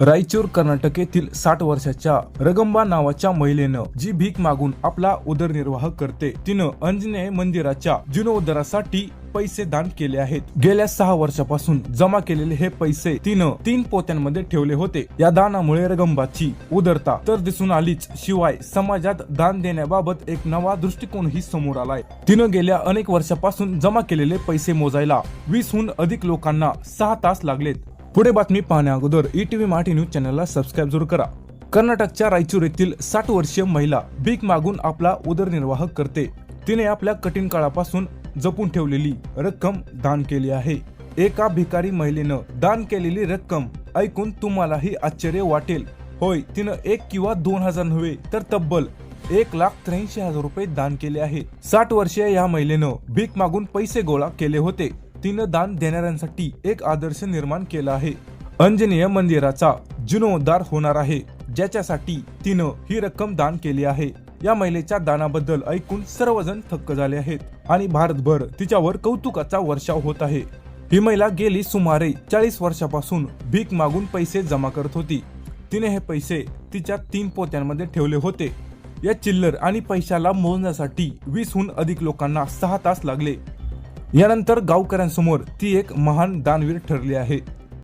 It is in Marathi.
रायचूर कर्नाटक येथील साठ वर्षाच्या रगंबा नावाच्या महिलेनं जी भीक मागून आपला उदरनिर्वाह करते तिनं अंजनेय मंदिराच्या जीर्णोद्धारासाठी पैसे दान केले आहेत. गेल्या सहा वर्षापासून जमा केलेले हे पैसे तिनं तीन पोत्यांमध्ये ठेवले होते. या दानामुळे रगंबाची उदरता तर दिसून आलीच शिवाय समाजात दान देण्याबाबत एक नवा दृष्टिकोनही समोर आलाय. तिनं गेल्या अनेक वर्षापासून जमा केलेले पैसे मोजायला वीसहून अधिक लोकांना सहा तास लागलेत. पुढे बातमी पाहण्या अगोदर ईटीव्ही मराठी न्यूज चॅनलला सबस्क्राईब जरूर करा. कर्नाटकच्या रायचूर येथील साठ वर्षीय महिला भीक मागून आपला उदरनिर्वाह करते. तिने आपल्या कठीण काळापासून जपून ठेवलेली रक्कम दान केली आहे. एका भिकारी महिलेनं दान केलेली रक्कम ऐकून तुम्हालाही आश्चर्य वाटेल. होय तिनं एक किंवा दोन हजार नव्हे तर तब्बल एक लाख त्र्याऐंशी हजार रुपये दान केले आहे. साठ वर्षीय या महिलेनं भीक मागून पैसे गोळा केले होते. तिनं दान देणाऱ्यांसाठी एक आदर्श निर्माण केला आहे. अंजनेय मंदिराचा जीर्णोद्धार होणार आहे. ज्याच्यासाठी तिनं ही रक्कम दान केली आहे. या महिलेच्या दानाबद्दल ऐकून सर्वजण थक्क झाले आहेत आणि भारतभर तिच्यावर कौतुकाचा वर्षाव होत आहे. ही महिला गेली सुमारे चाळीस वर्षापासून भीक मागून पैसे जमा करत होती. तिने हे पैसे तिच्या तीन पोत्यांमध्ये ठेवले होते. या चिल्लर आणि पैशाला मोजण्यासाठी वीसहून अधिक लोकांना सहा तास लागले. यानंतर गावकऱ्यांसमोर ती एक महान दानवीर ठरली आहे.